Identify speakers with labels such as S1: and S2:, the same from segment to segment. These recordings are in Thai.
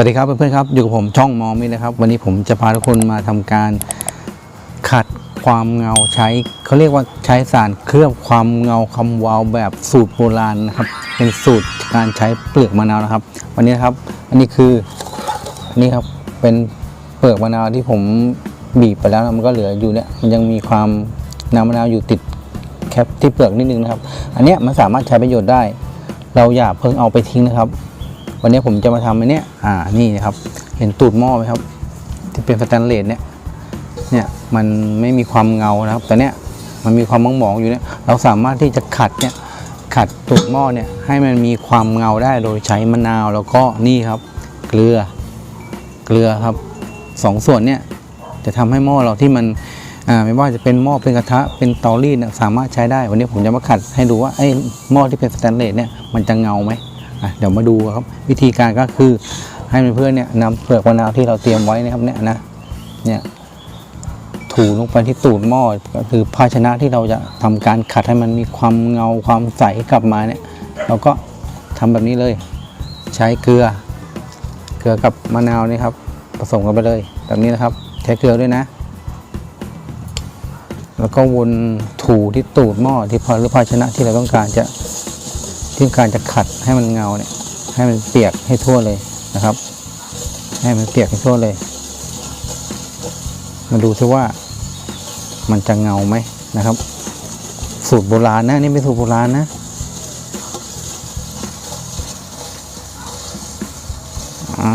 S1: สวัสดีครับเพื่อนๆครับอยู่กับผมช่องมองมินะครับ วันนี้ผมจะพาทุกคนมาทำการขัดความเงาใช้เขาเรียกว่าใช้สารเคลือบความเงาคำวาวแบบสูตรโบราณนะครับ เป็นสูตรการใช้เปลือกมะนาวนะครับ วันนี้ครับอันนี้คืออันนี้ครับเป็นเปลือกมะนาวที่ผมบีบไปแล้วมันก็เหลืออยู่เนี่ยมันยังมีความน้ำมะนาวอยู่ติดแคปที่เปลือกนิดนึงนะครับ อันเนี้ยมันสามารถใช้ประโยชน์ได้ เราอย่าเพิ่งเอาไปทิ้งนะครับ วันนี้ผมจะมาทำอันเนี้ยอ่านี่นะครับ เห็นตูดหม้อไหมครับ ที่เป็นสแตนเลสเนี่ยเนี่ยมันไม่มีความเงานะครับ แต่เนี้ยมันมีความมองๆอยู่เนี่ยเราสามารถที่จะขัดเนี่ยขัดตูดหม้อเนี่ยให้มันมีความเงาได้โดยใช้มะนาวแล้วก็นี่ครับ เกลือเกลือครับสองส่วนเนี่ยจะทำให้หม้อเราที่มันอ่าไม่ว่าจะเป็นหม้อเป็นกระทะเป็นเตารีดเนี่ยสามารถใช้ได้ วันนี้ผมจะมาขัดให้ดูว่าไอ้หม้อที่เป็นสแตนเลสเนี่ยมันจะเงาไหม เดี๋ยวมาดูครับ วิธีการก็คือให้เพื่อนๆเนี่ยนำเปลือกมะนาวที่เราเตรียมไว้นะครับเนี่ยนะเนี่ยถูลงไปที่ตูดหม้อก็คือภาชนะที่เราจะทำการขัดให้มันมีความเงาความใสกลับมาเนี่ยเราก็ทำแบบนี้เลย ใช้เกลือ เกลือกับมะนาวนี่ครับผสมกันไปเลย แบบนี้นะครับ ใช้เกลือด้วยนะ แล้วก็วนถูที่ตูดหม้อที่พอหรือภาชนะที่เราต้องการจะ ที่การจะขัดให้มันเงาเนี่ย ให้มันเปียกให้ทั่วเลยนะครับ ให้มันเปียกให้ทั่วเลย มาดูซิว่ามันจะเงาไหมนะครับ สูตรโบราณนะนี่เป็นสูตรโบราณนะอ่า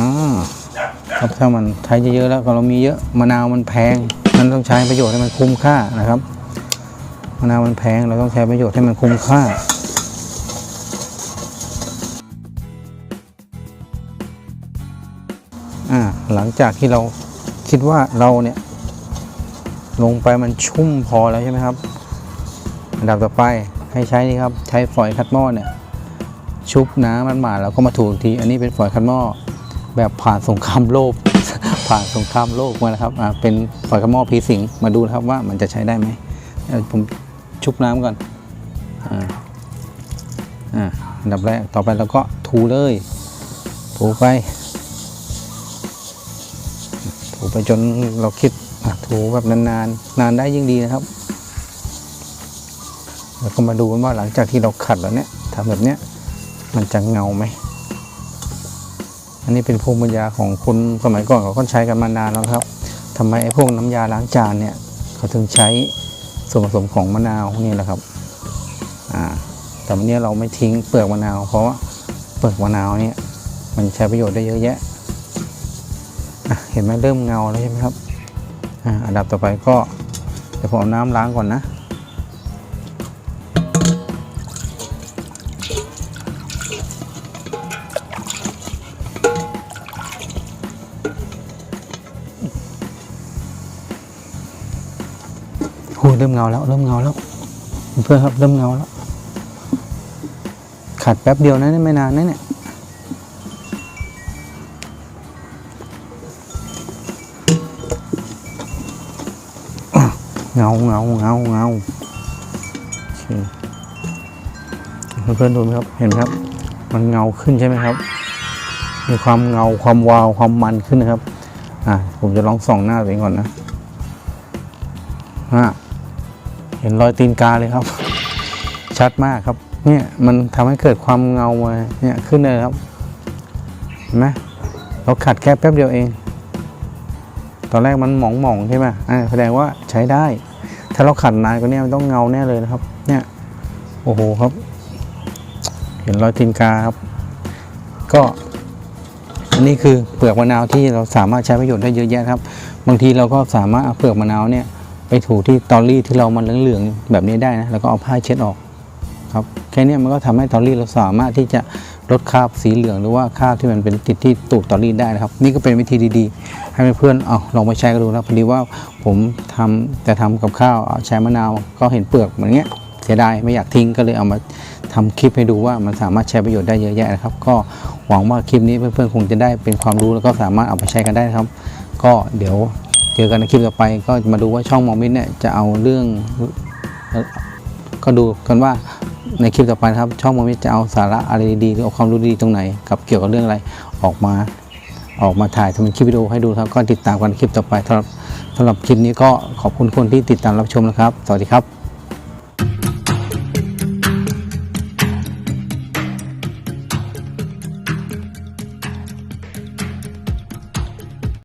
S1: ครับถ้ามันใช้เยอะๆแล้วก็เรามีเยอะมะนาวมันแพงมันต้องใช้ประโยชน์ให้มันคุ้มค่านะครับมะนาวมันแพงเราต้องใช้ประโยชน์ให้มันคุ้มค่า อ่าหลังจากที่เราคิดว่าเราเนี่ยลงไปมันชุ่มพอแล้วใช่ไหมครับอันดับต่อไปให้ใช้นี่ครับใช้ฝอยคัดหม้อเนี่ยชุบน้ำมันหมาแล้วก็มาถูอีกที อันนี้เป็นฝอยคัดหม้อแบบผ่านสงครามโลก ผ่านสงครามโลกมานะครับอ่าเป็นฝอยคัดหม้อพีสิงมาดูนะครับว่ามันจะใช้ได้ไหมผมชุบน้ำก่อนอ่าอ่าอันดับแรกต่อไปเราก็ถูเลยถูไป ไปจนเราคิดถูแบบนานๆนานได้ยิ่งดีนะครับแล้วก็มาดูกันว่าหลังจากที่เราขัดแล้วเนี่ยทำแบบเนี้ยมันจะเงาไหมอันนี้เป็นภูมิปัญญาของคนสมัยก่อนเขาก็ใช้กันมานานแล้วครับทำไมไอ้พวกน้ำยาล้างจานเนี่ยเขาถึงใช้ส่วนผสมของมะนาวนี่แหละครับอ่าแต่วันนี้เราไม่ทิ้งเปลือกมะนาว เพราะว่าเปลือกมะนาวเนี่ยมันใช้ประโยชน์ได้เยอะแยะ เห็นไหมเริ่มเงาแล้วใช่ไหมครับอะอันดับต่อไปก็เดี๋ยวผมเอาน้ำล้างก่อนนะโอ้เริ่มเงาแล้วเริ่มเงาแล้วเพื่อนครับเริ่มเงาแล้วขัดแป๊บเดียวนะนี่ไม่นานนะเนี่ย เงาเงาเงาเงาโอเคเพื่อนๆดูไหมครับเห็นไหมครับ มันเงาขึ้นใช่ไหมครับ มีความเงาความวาวความมันขึ้นนะครับ อะผมจะลองส่องหน้าตัวเองก่อนนะอะเห็นรอยตีนกาเลยครับ ชัดมากครับเนี่ยมันทำให้เกิดความเงามาเนี่ยขึ้นเลยครับเห็นไหมเราขัดแค่แป๊บเดียวเอง อนแรกมันหมองหมองๆใช่ไหมอ่าแสดงว่าใช้ได้ ถ้าเราขัดนานกว่านี้มันต้องเงาแน่เลยนะครับ เนี่ย โอ้โหครับ เห็นรอยตีนกาครับ ก็อันนี้คือเปลือกมะนาวที่เราสามารถใช้ประโยชน์ได้เยอะแยะครับ บางทีเราก็สามารถเอาเปลือกมะนาวเนี่ยไปถูที่ตอรี่ที่เรามันเหลืองๆแบบนี้ได้นะ แล้วก็เอาผ้าเช็ดออก ครับแค่เนี้ยมันก็ทำให้ตอรี่เราสามารถที่จะลดคราบสีเหลืองหรือว่าคราบที่มันเป็นติดที่ตูดตอรี่ได้นะครับ นี่ก็เป็นวิธีดีๆ ให้เพื่อนๆเอาลองไปใช้กันดูนะพอดีว่าผมทำแต่ทำกับข้าวใช้มะนาวก็เห็นเปลือกเหมือนเงี้ยเสียดายไม่อยากทิ้งก็เลยเอามาทำคลิปให้ดูว่ามันสามารถใช้ประโยชน์ได้เยอะแยะนะครับ ก็หวังว่าคลิปนี้เพื่อนๆคงจะได้เป็นความรู้แล้วก็สามารถเอาไปใช้กันได้ครับ ก็เดี๋ยวเจอกันในคลิปต่อไป ก็มาดูว่าช่องมองมิตเนี่ยจะเอาเรื่องก็ดูกันว่า ในคลิปต่อไปนะครับ ช่องมอมิจะเอาสาระอะไรดีๆเอาความรู้ดีตรงไหน กับเกี่ยวกับเรื่องอะไรออกมาออกมาถ่ายทำเป็นคลิปวิดีโอให้ดูครับ ก็ติดตามกันคลิปต่อไปสำหรับสำหรับคลิปนี้ก็ขอบคุณคนที่ติดตามรับชมนะครับ สวัสดีครับ